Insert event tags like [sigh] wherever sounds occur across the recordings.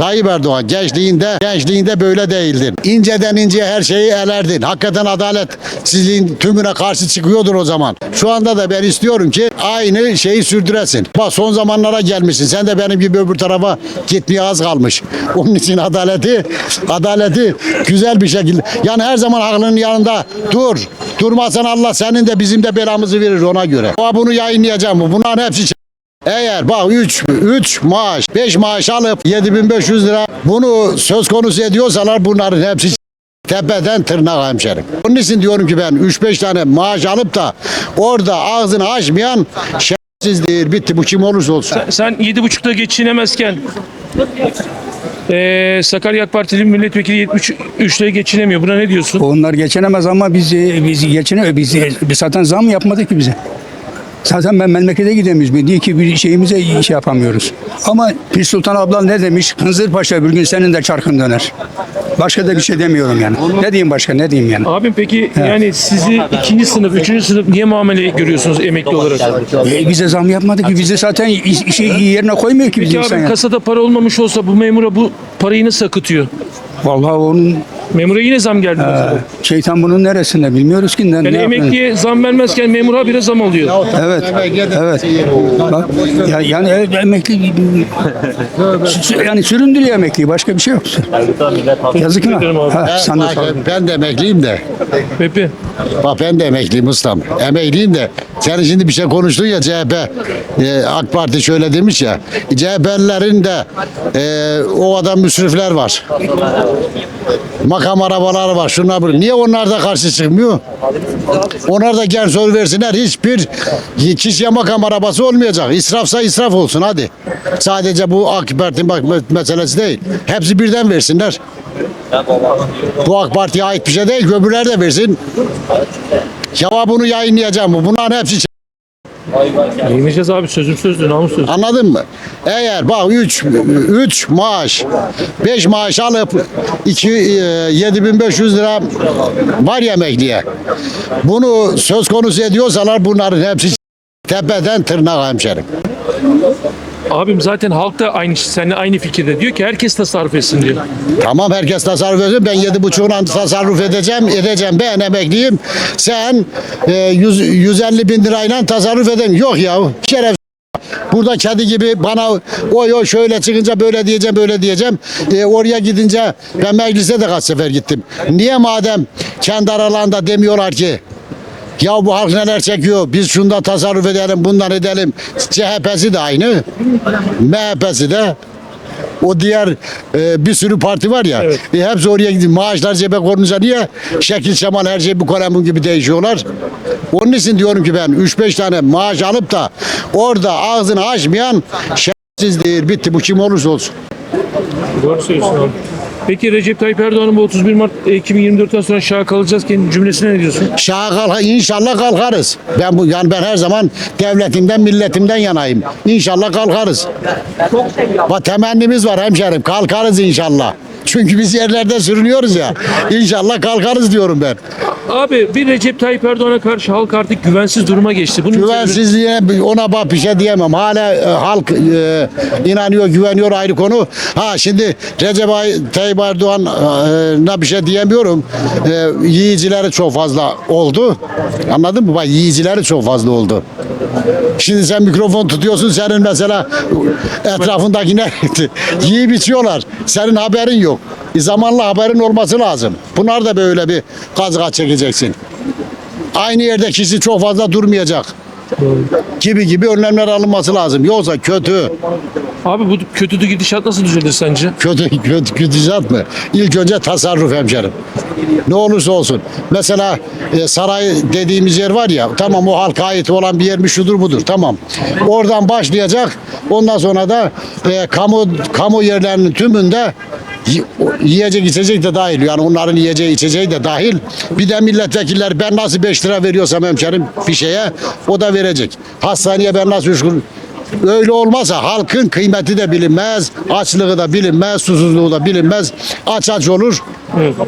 Tayyip Erdoğan gençliğinde gençliğinde böyle değildin. İnceden inceye her şeyi elerdin. Hakikaten adaletsizliğin tümüne karşı çıkıyordun o zaman. Şu anda da ben istiyorum ki aynı şeyi sürdüresin. Bak son zamanlara gelmişsin. Sen de benim gibi öbür tarafa gitmeye az kalmış. Onun için adaleti adaleti güzel bir şekilde. Yani her zaman haklının yanında dur. Durmazsan Allah senin de bizim de belamızı verir ona göre. Ama bunu yayınlayacağım. Bunların hepsi eğer bak 3 3 maaş 5 maaş alıp 7500 lira bunu söz konusu ediyorsalar bunların hepsi tepeden tırnağa hemşerim. Onun için diyorum ki ben 3-5 tane maaş alıp da orada ağzını açmayan şerefsizdir. Bitti bu kim olursa olsun. Sen yedi buçukta geçinemezken eee Sakarya AK Partili milletvekili 73'te geçinemiyor. Buna ne diyorsun? Onlar geçinemez ama biz biz geçine biz, biz zaten zam yapmadı ki bize. Zaten ben memlekete gidemiyoruz. Diye ki bir şeyimize şey yapamıyoruz. Ama Pir Sultan abla ne demiş? Hınzır Paşa bir gün senin de çarkın döner. Başka da bir şey demiyorum yani. Ne diyeyim başka ne diyeyim yani. Abim peki yani sizi ikinci sınıf, üçüncü sınıf niye muamele görüyorsunuz emekli olarak? E, bize zam yapmadı ki. Bize zaten iş- işi yerine koymuyor ki Peki bizim insan abi ya. kasada para olmamış olsa bu memura bu parayı nasıl akıtıyor? Vallahi onun Memura yine zam geldi. mesela. şeytan bunun neresinde bilmiyoruz ki. Ne, Yani ne yapıyor? emekliye zam vermezken memura bire zam alıyor. Evet. Evet. Bak, ya, yani emekli Sü- [laughs] yani süründürüyor emekliyi başka bir şey yok. Yazık ederim mı? abi. Ha, sen de sağ ol. Ben, ben de emekliyim de. Pepe. Bak ben de emekliyim ustam. Emekliyim de. Sen şimdi bir şey konuştun ya CHP. e, AK Parti şöyle demiş ya. CHP'lilerin de e, o adam müsrifler var. Makam arabaları var. Şunlar böyle. Niye onlar da karşı çıkmıyor? Onlar da genç oy versinler. Hiçbir kişiye makam arabası olmayacak. İsrafsa israf olsun hadi. Sadece bu AK Parti bak meselesi değil. Hepsi birden versinler. Bu AK Parti'ye ait bir şey değil. Öbürler de versin. Cevabını yayınlayacağım. Bunların hepsi Yemeyeceğiz abi sözüm sözdü namus söz. Anladın mı? Eğer bak 3 3 maaş 5 maaş alıp 2 7500 lira var ya emekliye. Bunu söz konusu ediyorsalar bunların hepsi tepeden tırnağa hemşerim. Abim zaten halk da aynı seninle aynı fikirde. Diyor ki herkes tasarruf etsin diyor. Tamam herkes tasarruf ediyor. Ben yedi buçuğuna tasarruf edeceğim. Edeceğim. Ben emekliyim. Sen e, 100, 150 bin lirayla tasarruf edin. Yok ya. Şeref Burada kedi gibi bana oy oy şöyle çıkınca böyle diyeceğim böyle diyeceğim. E, oraya gidince ben meclise de kaç sefer gittim. Niye madem kendi aralarında demiyorlar ki ya bu halk neler çekiyor biz şunda tasarruf edelim bundan edelim. CHP'si de aynı. MHP'si de o diğer e, bir sürü parti var ya. Evet. E, hepsi oraya gidiyor. Maaşlar cebe konunca niye? Şekil şemal her şey bu kalemun gibi değişiyorlar. Onun için diyorum ki ben 3-5 tane maaş alıp da orada ağzını açmayan şerefsizdir. Bitti bu kim olursa olsun. Doğru söylüyorsun. Peki Recep Tayyip Erdoğan'ın bu 31 Mart 2024'ten sonra şaha kalacağız ki cümlesine ne diyorsun? Şaha kalka, inşallah kalkarız. Ben bu yani ben her zaman devletimden, milletimden yanayım. İnşallah kalkarız. Bak temennimiz var hemşerim. Kalkarız inşallah. Çünkü biz yerlerde sürünüyoruz ya. İnşallah kalkarız diyorum ben. Abi bir Recep Tayyip Erdoğan'a karşı halk artık güvensiz duruma geçti. Bunun Güvensizliğe ona bak bir şey diyemem. Hala e, halk e, inanıyor, güveniyor ayrı konu. Ha şimdi Recep Ay- Tayyip Erdoğan'a bir şey diyemiyorum. E, yiyicileri çok fazla oldu. Anladın mı? Bak yiyicileri çok fazla oldu. Şimdi sen mikrofon tutuyorsun senin mesela etrafındakiler [laughs] yiyip içiyorlar. Senin haberin yok. E, zamanla haberin olması lazım. Bunlar da böyle bir kazığa çekeceksin. Aynı yerde kişi çok fazla durmayacak. Gibi gibi önlemler alınması lazım. Yoksa kötü, Abi bu kötü gidişat nasıl düzelir sence? kötü, kötü gidecek mı? İlk önce tasarruf hemşerim. Ne olursa olsun. Mesela e, saray dediğimiz yer var ya, tamam o halka ait olan bir yer mi şudur budur, tamam. Oradan başlayacak, ondan sonra da e, kamu kamu yerlerinin tümünde yiyecek içecek de dahil yani onların yiyeceği içeceği de dahil bir de milletvekiller ben nasıl 5 lira veriyorsam hemşerim bir o da verecek hastaneye ben nasıl 3 kuruş Öyle olmazsa halkın kıymeti de bilinmez, açlığı da bilinmez, susuzluğu da bilinmez. Aç aç olur,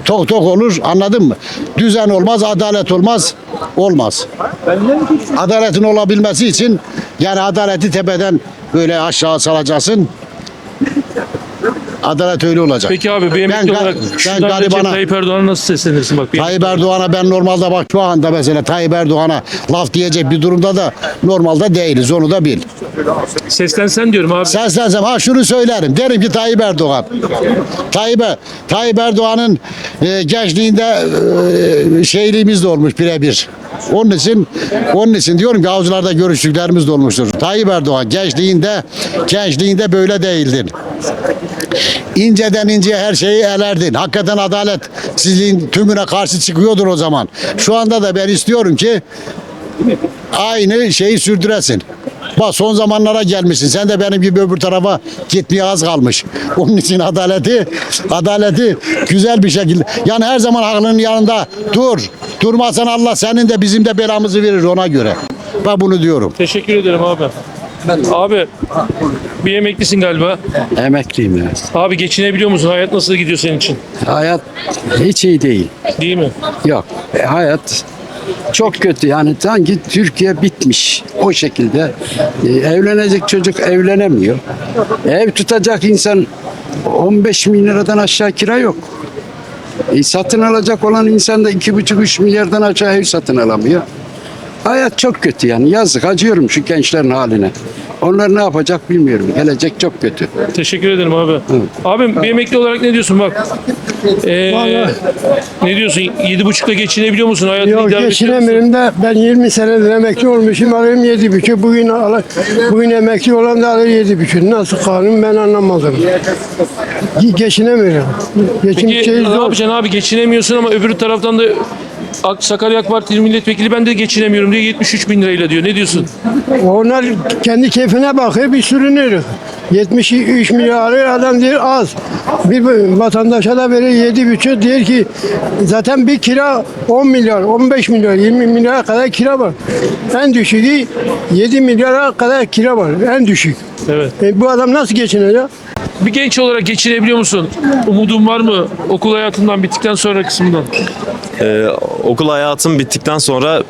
tok tok olur anladın mı? Düzen olmaz, adalet olmaz, olmaz. Adaletin olabilmesi için yani adaleti tepeden böyle aşağı salacaksın. Adalet öyle olacak. Peki abi bir emekli Ben olarak ben garibana- Tayyip Erdoğan'a nasıl seslenirsin bak? Tayyip Erdoğan'a ben normalde bak şu anda mesela Tayyip Erdoğan'a laf diyecek bir durumda da normalde değiliz onu da bil. seslensen diyorum abi. Seslensem ha şunu söylerim. Derim ki Tayyip Erdoğan. Tayyip, Tayyip Erdoğan'ın e, gençliğinde e, şeyliğimiz de olmuş birebir. Onun için onun için diyorum ki avcılarda görüştüklerimiz de olmuştur. Tayyip Erdoğan gençliğinde gençliğinde böyle değildin. İnceden inceye her şeyi elerdin. Hakikaten adalet sizin tümüne karşı çıkıyordun o zaman. Şu anda da ben istiyorum ki aynı şeyi sürdüresin. Bak son zamanlara gelmişsin. Sen de benim gibi öbür tarafa gitmeye az kalmış. Onun için adaleti, adaleti güzel bir şekilde. Yani her zaman haklının yanında dur. Durmazsan Allah senin de bizim de belamızı verir ona göre. Ben bunu diyorum. Teşekkür ederim abi. Abi bir emeklisin galiba. Emekliyim evet. Abi geçinebiliyor musun? Hayat nasıl gidiyor senin için? Hayat hiç iyi değil. Değil mi? Yok. E, hayat çok kötü yani sanki Türkiye bitmiş o şekilde. E, evlenecek çocuk evlenemiyor. Ev tutacak insan 15 bin liradan aşağı kira yok. E, satın alacak olan insan da 2,5-3 milyardan aşağı ev satın alamıyor. Hayat çok kötü yani yazık acıyorum şu gençlerin haline. Onlar ne yapacak bilmiyorum. Gelecek çok kötü. Teşekkür ederim abi. Abim bir emekli olarak ne diyorsun bak? Ee, ne diyorsun? Yedi buçukla geçinebiliyor musun? Hayatını Yok idare musun? geçinemiyorum da ben 20 senedir emekli olmuşum alıyorum yedi buçuk. Bugün al, bugün emekli olan da alır yedi buçuk. Nasıl kanun ben anlamadım. Ge- Geçinemiyorum. Geçim Peki şey ne zor. yapacaksın abi? Geçinemiyorsun ama öbür taraftan da Sakarya AK Parti milletvekili ben de geçinemiyorum diyor 73 bin lirayla diyor. Ne diyorsun? Onlar kendi keyfine bakıyor bir sürünür. 73 milyar alıyor adam diyor az. Bir vatandaşa da verir yedi buçuk diyor ki zaten bir kira 10 milyar, 15 milyar, 20 milyara kadar kira var. En düşüğü 7 milyara kadar kira var. En düşük. Evet. E, bu adam nasıl geçinecek? Bir genç olarak geçinebiliyor musun? Umudun var mı? Okul hayatından bittikten sonra kısmından. Ee, okul hayatım bittikten sonra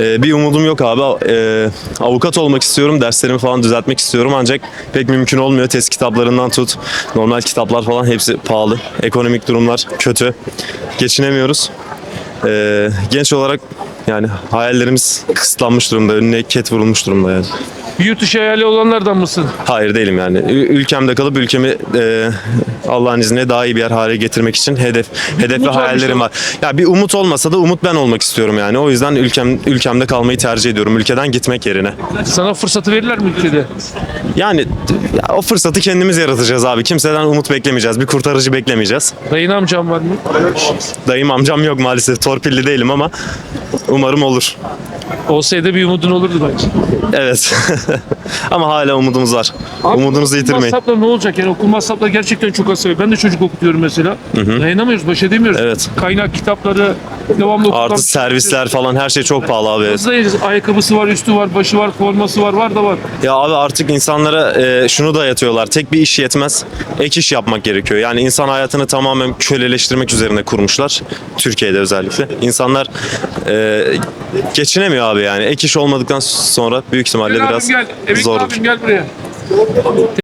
e, bir umudum yok abi. Ee, avukat olmak istiyorum, derslerimi falan düzeltmek istiyorum ancak pek mümkün olmuyor. Test kitaplarından tut, normal kitaplar falan hepsi pahalı. Ekonomik durumlar kötü. Geçinemiyoruz. Ee, genç olarak yani hayallerimiz kısıtlanmış durumda, önüne ket vurulmuş durumda yani. Yurt dışı hayali olanlardan mısın? Hayır değilim yani. Ü- Ülkemde kalıp ülkemi e, Allah'ın izniyle daha iyi bir yer hale getirmek için hedef hedef ve Umut hayallerim var. Ya bir umut olmasa da umut ben olmak istiyorum yani. O yüzden ülkem ülkemde kalmayı tercih ediyorum. Ülkeden gitmek yerine. Sana fırsatı verirler mi ülkede? Yani ya o fırsatı kendimiz yaratacağız abi. Kimseden umut beklemeyeceğiz. Bir kurtarıcı beklemeyeceğiz. Dayın amcam var mı? Dayım amcam yok maalesef. Torpilli değilim ama umarım olur. Olsaydı bir umudun olurdu bence. Evet. [laughs] ama hala umudumuz var. Abi, Umudunuzu yitirmeyin. Masrafları ne olacak yani okul masrafları gerçekten çok az. Ben de çocuk okutuyorum mesela. Dayanamıyoruz, baş edemiyoruz. Evet. Kaynak kitapları, devamlı okutan- Artı servisler falan her şey çok pahalı abi. Hızlıyız. Ayakkabısı var, üstü var, başı var, forması var, var da var. Ya abi artık insanlara e, şunu dayatıyorlar. Tek bir iş yetmez. Ek iş yapmak gerekiyor. Yani insan hayatını tamamen köleleştirmek üzerine kurmuşlar. Türkiye'de özellikle. İnsanlar e, geçinemiyor abi yani. Ek iş olmadıktan sonra büyük ihtimalle Gel biraz abim gel. Emekli zor. abim gel buraya.